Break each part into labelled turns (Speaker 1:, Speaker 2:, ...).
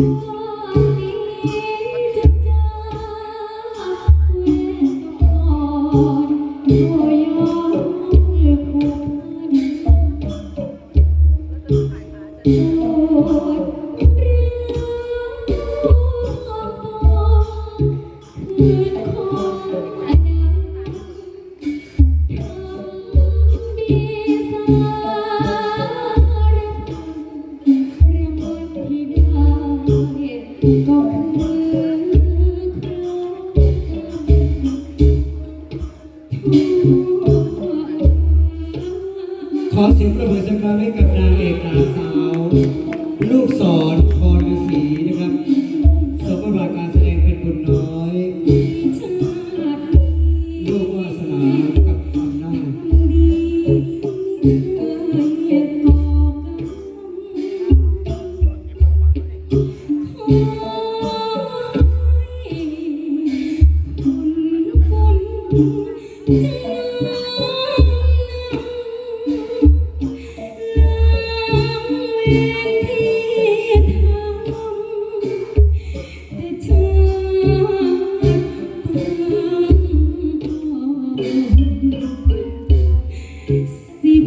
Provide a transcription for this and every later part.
Speaker 1: Thank you.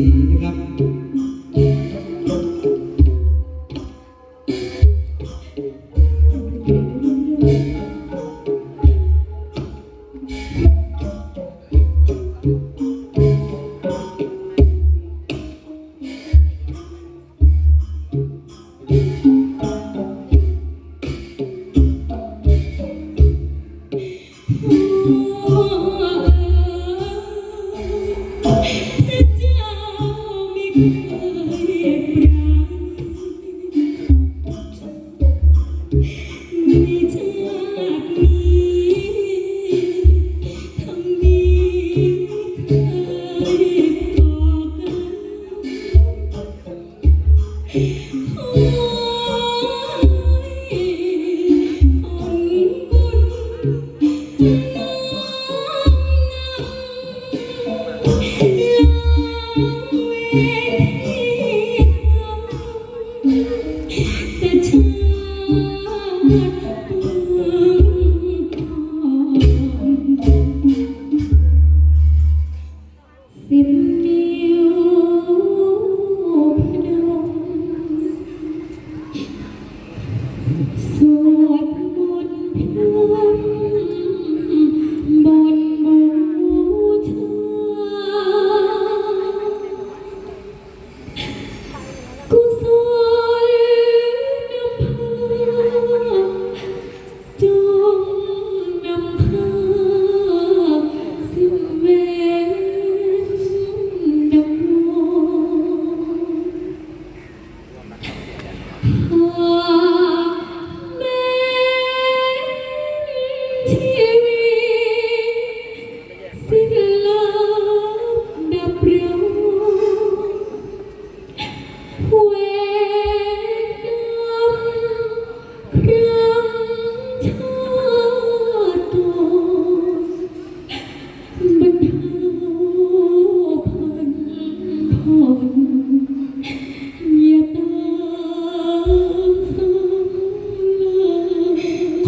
Speaker 1: ีนะครับ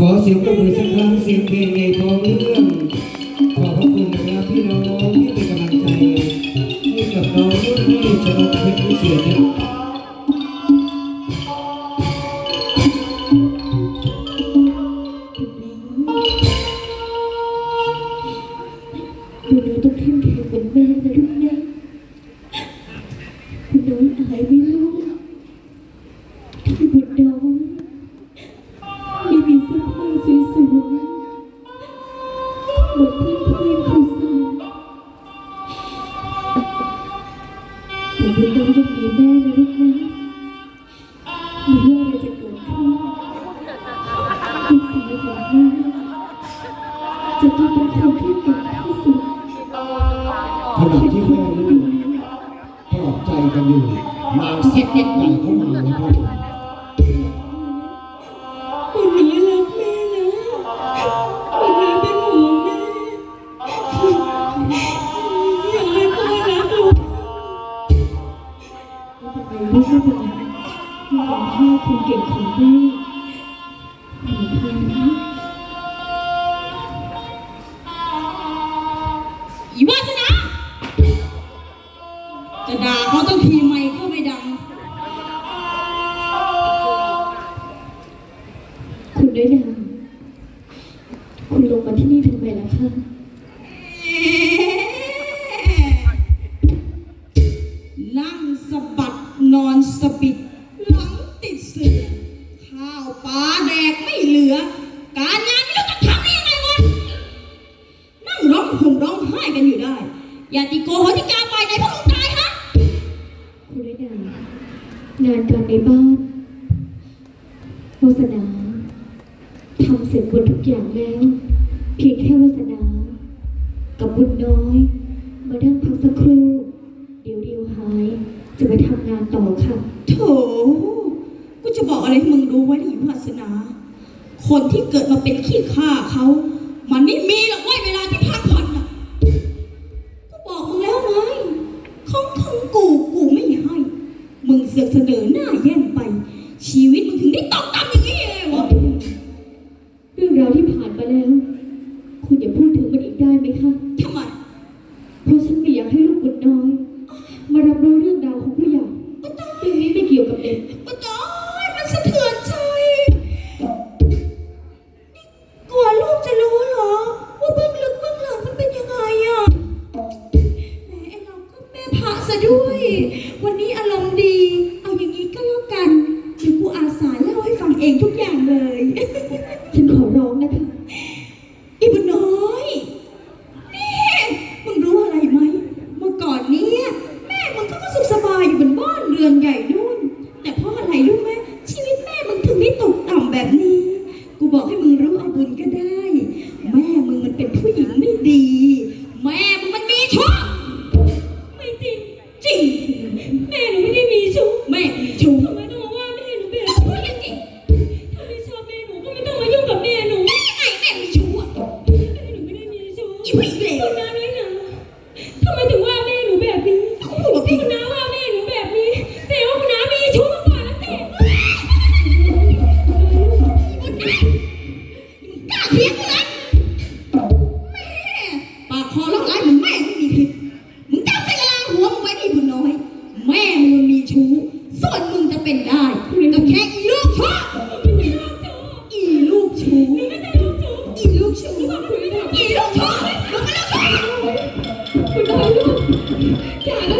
Speaker 1: ขอเสียง
Speaker 2: ปรบมือสักครั้งเสี
Speaker 1: ยงเพลงในท้องเรื่อง ขณะที่
Speaker 3: แม่ลูกปลอบใจกันอยู่มาสักพักใหญ่เข้ามาแล้วครับ
Speaker 1: คุณหรักแม่นะคุณหมีเป็นห่วงแม่อยากให้พ่อรักลูกไม่ใช่แบบนั้นขอให้
Speaker 4: คุณเก็บของได้
Speaker 1: คุด้วยนะคุณลงมาที่นี่ทำไมล่ะคะ
Speaker 4: นั่งสะบัดนอนสะบิดหลังติดเสือข้าวปลาแดกไม่เหลือ การ
Speaker 1: แล้ว เพียงแค่วาสนา กับบุญน้อย มานั่งพักสักครู่ เดี๋ยวเดียวหาย จะไปทำงานต่อค่ะ
Speaker 4: โถ กูจะบอกอะไรให้มึงรู้ไว้หน่อยวาสนา คนที่เกิดมาเป็นขี้ข้าเขา มันไม่มีหรอกว่าเวลาที่พักผ่อนอะกูบอกมึงแล้วไงของของกู กูไม่ให้ มึงเสือกเสนอหน้าแย่งไป ชีวิต
Speaker 1: บุน้อย มารับรู้เรื่องดาวของผู้ใหญ่เรื่องนี้ไม่เกี่ยวกับเด็ก
Speaker 4: แบบนี้ กูบอกให้มึงรู้เอาบุญก็ได้ Okay, go